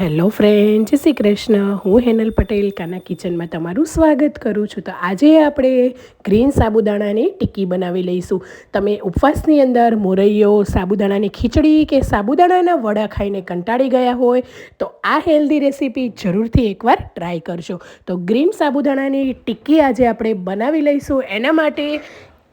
Hello friend, જય શ્રી કૃષ્ણ. હું હેનલ પટેલ, કાના કિચનમાં તમારું સ્વાગત કરું છું. તો આજે આપણે ગ્રીન સાબુદાણાની ટિક્કી બનાવી લઈશું. તમે ઉપવાસની અંદર મોરૈયો, સાબુદાણાની ખીચડી કે સાબુદાણાના વડા ખાઈને કંટાળી ગયા હોય, તો આ હેલ્ધી રેસીપી જરૂરથી એકવાર ટ્રાય કરજો. તો ગ્રીન સાબુદાણાની ટિક્કી આજે આપણે બનાવી લઈશું. એના માટે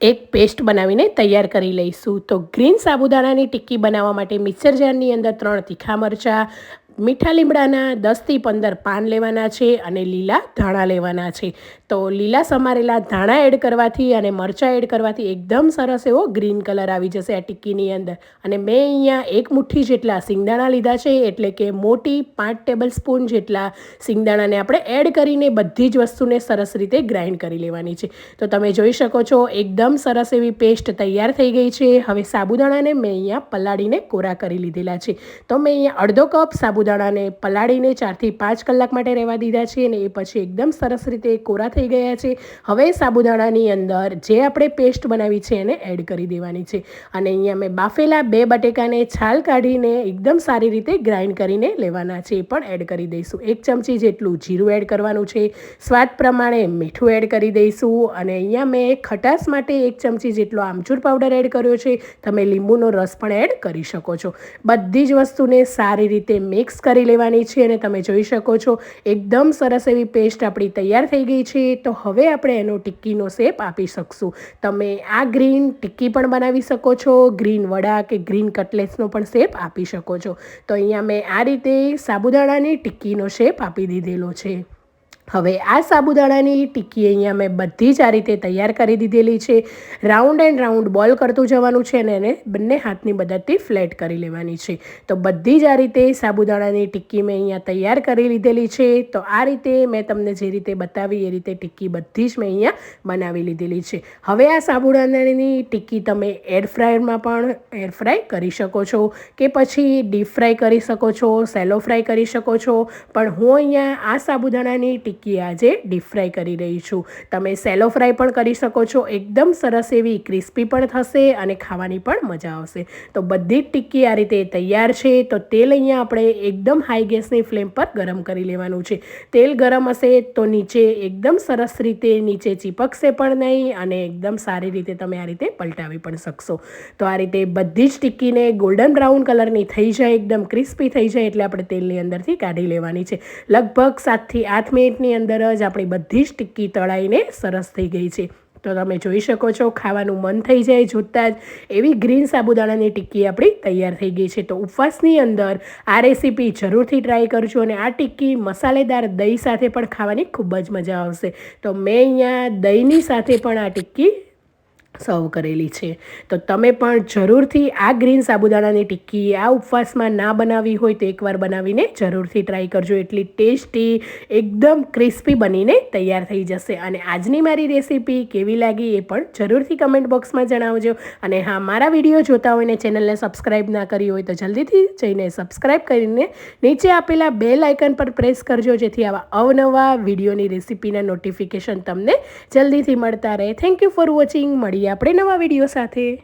એક પેસ્ટ બનાવીને તૈયાર કરી લઈશું. તો ગ્રીન સાબુદાણાની ટિક્કી બનાવવા માટે મિક્સર જારની અંદર ત્રણ તીખા મરચાં મીઠા લીમડાના દસથી પંદર પાન લેવાના છે અને લીલા ધાણા લેવાના છે. તો લીલા સમારેલા ધાણા એડ કરવાથી અને મરચાં એડ કરવાથી એકદમ સરસ એવો ગ્રીન કલર આવી જશે આ ટિક્કીની અંદર. અને મેં અહીંયા એક મુઠ્ઠી જેટલા સિંગદાણા લીધા છે, એટલે કે મોટી પાંચ ટેબલ સ્પૂન જેટલા સિંગદાણાને આપણે એડ કરીને બધી જ વસ્તુને સરસ રીતે ગ્રાઇન્ડ કરી લેવાની છે. તો તમે જોઈ શકો છો, એકદમ સરસ એવી પેસ્ટ તૈયાર થઈ ગઈ છે. હવે સાબુદાણાને મેં અહીંયા પલાળીને કોરા કરી લીધેલા છે. તો મેં અહીંયા અડધો કપ સાબુદાણાને પલાળીને ચારથી પાંચ કલાક માટે રહેવા દીધા છે અને એ પછી એકદમ સરસ રીતે કોરા થઈ ગયા છે. હવે સાબુદાણાની અંદર જે આપણે પેસ્ટ બનાવી છે એને એડ કરી દેવાની છે. અને અહીંયા મેં બાફેલા બે બટેકાને છાલ કાઢીને એકદમ સારી રીતે ગ્રાઇન્ડ કરીને લેવાના છે. એ પણ એડ કરી દઈશું. એક ચમચી જેટલું જીરું એડ કરવાનું છે. સ્વાદ પ્રમાણે મીઠું એડ કરી દઈશું. અને અહીંયા મેં ખટાશ માટે એક ચમચી જેટલો આમચૂર પાવડર એડ કર્યો છે. તમે લીંબુનો રસ પણ એડ કરી શકો છો. બધી જ વસ્તુને સારી રીતે મિક્સ કરી લેવાની છે અને તમે જોઈ શકો છો. એકદમ સરસ એવી પેસ્ટ આપણી તૈયાર થઈ ગઈ છે. તો હવે આપણે એનો ટિક્કીનો શેપ આપી શકશું. તમે આ ગ્રીન ટિક્કી પણ બનાવી શકો છો, ગ્રીન વડા કે ગ્રીન કટલેટ્સનો પણ શેપ આપી શકો છો. તો અહીંયા મેં આ રીતે સાબુદાણાની ટિક્કીનો શેપ આપી દીધેલો છે. હવે આ સાબુદાણાની ટિક્કી અહીંયા મેં બધી જ આ રીતે તૈયાર કરી દીધેલી છે. રાઉન્ડ એન્ડ રાઉન્ડ બોલ કરતું જવાનું છે અને એને બંને હાથની મદદથી ફ્લેટ કરી લેવાની છે. તો બધી જ આ રીતે સાબુદાણાની ટિક્કી મેં અહીંયા તૈયાર કરી લીધેલી છે. તો આ રીતે મેં તમને જે રીતે બતાવી એ રીતે ટિક્કી બધી જ મેં અહીંયા બનાવી લીધેલી છે. હવે આ સાબુદાણાની ટિક્કી તમે એર ફ્રાયરમાં પણ એર ફ્રાય કરી શકો છો કે પછી ડીપ ફ્રાય કરી શકો છો સેલો ફ્રાય કરી શકો છો. પણ હું અહીંયા આ સાબુદાણાની ટિક્કી ટિક્કી આજે ડીપ ફ્રાય કરી રહી છું. તમે સેલો ફ્રાય પણ કરી શકો છો. એકદમ સરસ એવી ક્રિસ્પી પણ થશે અને ખાવાની પણ મજા આવશે. તો બધી જ ટિક્કી આ રીતે તૈયાર છે. તો તેલ અહીંયા આપણે એકદમ હાઈ ગેસની ફ્લેમ પર ગરમ કરી લેવાનું છે. તેલ ગરમ હશે તો નીચે એકદમ સરસ રીતે નીચે ચીપકશે પણ નહીં અને એકદમ સારી રીતે તમે આ રીતે પલટાવી પણ શકશો. તો આ રીતે બધી જ ટિક્કીને ગોલ્ડન બ્રાઉન કલરની થઈ જાય, એકદમ ક્રિસ્પી થઈ જાય એટલે આપણે તેલની અંદરથી કાઢી લેવાની છે. લગભગ સાતથી આઠ મિનિટની મિનિટની અંદર જ આપણી બધી જ ટિક્કી તળાઈને સરસ થઈ ગઈ છે. તો તમે જોઈ શકો છો, ખાવાનું મન થઈ જાય જોતાં જ એવી ગ્રીન સાબુદાણાની ટિક્કી આપણી તૈયાર થઈ ગઈ છે. તો ઉપવાસની અંદર આ રેસીપી જરૂરથી ટ્રાય કરજો અને આ ટિક્કી મસાલેદાર દહીં સાથે પણ ખાવાની ખૂબ જ મજા આવશે. તો મેં અહીંયા દહીંની સાથે પણ આ ટિક્કી સર્વ કરેલી છે. તો તમે પણ જરૂરથી આ ગ્રીન સાબુદાણાની ટિક્કી આ ઉપવાસમાં ના બનાવી હોય તો એકવાર બનાવીને જરૂરથી ટ્રાય કરજો. એટલી ટેસ્ટી, એકદમ ક્રિસ્પી બનીને તૈયાર થઈ જશે. અને આજની મારી રેસીપી કેવી લાગી એ પણ જરૂરથી કમેન્ટ બોક્સમાં જણાવજો. અને હા, મારા વીડિયો જોતા હોય ને ચેનલને સબસ્ક્રાઈબ ના કરી હોય તો જલ્દીથી જઈને સબસ્ક્રાઈબ કરીને નીચે આપેલા બેલ આઇકન પર પ્રેસ કરજો, જેથી આવા અવનવા વિડીયોની રેસીપીના નોટિફિકેશન તમને જલ્દીથી મળતા રહે. થેન્ક યુ ફોર વોચિંગ મળીએ આપણે નવા વીડિયો સાથે.